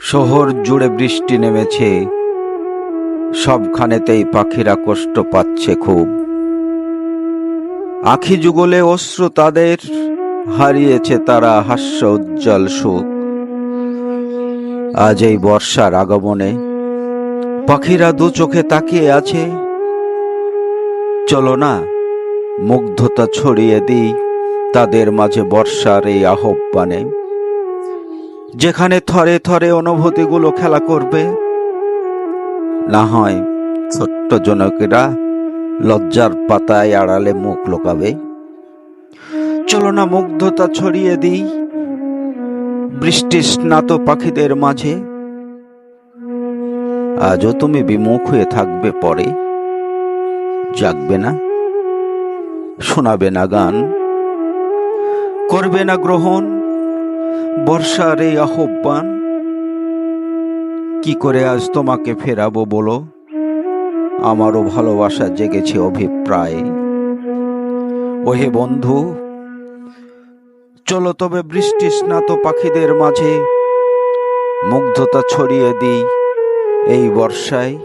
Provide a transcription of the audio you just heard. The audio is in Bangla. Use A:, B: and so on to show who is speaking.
A: শহর জুড়ে বৃষ্টি নেমেছে। সবখানেতেই পাখিরা কষ্ট পাচ্ছে খুব। আখি যুগলে অশ্রু তাদের, হারিয়েছে তারা হাস্য উজ্জ্বল সুখ। আজ এই বর্ষার আগমনে পাখিরা দু চোখে তাকিয়ে আছে। চলো না, মুগ্ধতা ছড়িয়ে দিই তাদের মাঝে বর্ষার এই আহ্বানে। যেখানে থরে থরে অনুভূতিগুলো খেলা করবে, না হয় ছোট্ট জনকেরা লজ্জার পাতায় আড়ালে মুখ লোকাবে। চলো না মুগ্ধতা ছড়িয়ে দিই বৃষ্টি স্নাত পাখিদের মাঝে। আজও তুমি বিমুখ হয়ে থাকবে পরে। জাগবে না, শোনাবে না গান, করবে না গ্রহণ। বর্ষার এই আহ্বান? কি করে আজ তোমাকে ফেরাবো বলো? আমারও ভালোবাসা জেগেছে অভিপ্রায়। ওহে বন্ধু, চলো তবে বৃষ্টি স্নাত পাখিদের মাঝে মুগ্ধতা ছড়িয়ে দিই এই বর্ষায়।